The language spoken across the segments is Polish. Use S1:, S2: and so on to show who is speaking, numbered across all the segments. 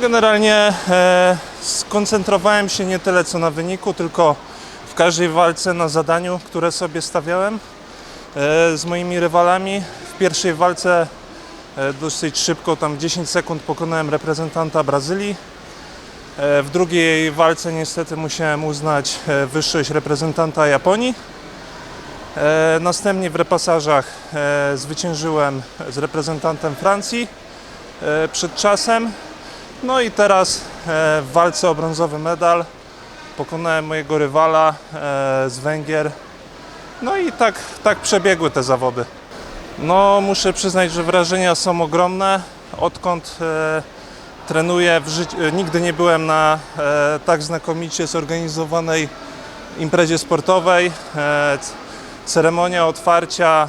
S1: Generalnie e, skoncentrowałem się nie tyle co na wyniku, tylko w każdej walce na zadaniu, które sobie stawiałem e, z moimi rywalami. W pierwszej walce e, dosyć szybko, tam 10 sekund pokonałem reprezentanta Brazylii. W drugiej walce niestety musiałem uznać wyższość reprezentanta Japonii. Następnie w repasażach zwyciężyłem z reprezentantem Francji przed czasem. No i teraz e, w walce o brązowy medal pokonałem mojego rywala e, z Węgier. No i tak, tak przebiegły te zawody. No muszę przyznać, że wrażenia są ogromne. Odkąd e, trenuję, w życiu, nigdy nie byłem na tak znakomicie zorganizowanej imprezie sportowej. Ceremonia otwarcia,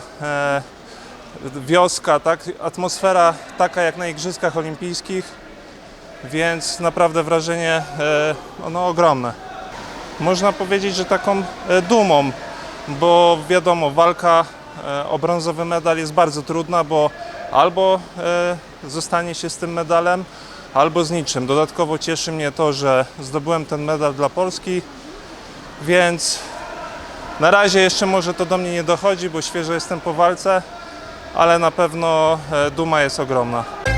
S1: wioska, tak? atmosfera taka jak na Igrzyskach Olimpijskich, więc naprawdę wrażenie e, ono ogromne. Można powiedzieć, że taką e, dumą, bo wiadomo, walka e, o brązowy medal jest bardzo trudna, bo albo e, zostanie się z tym medalem, albo z niczym. Dodatkowo cieszy mnie to, że zdobyłem ten medal dla Polski, więc na razie jeszcze może to do mnie nie dochodzi, bo świeżo jestem po walce, ale na pewno e, duma jest ogromna.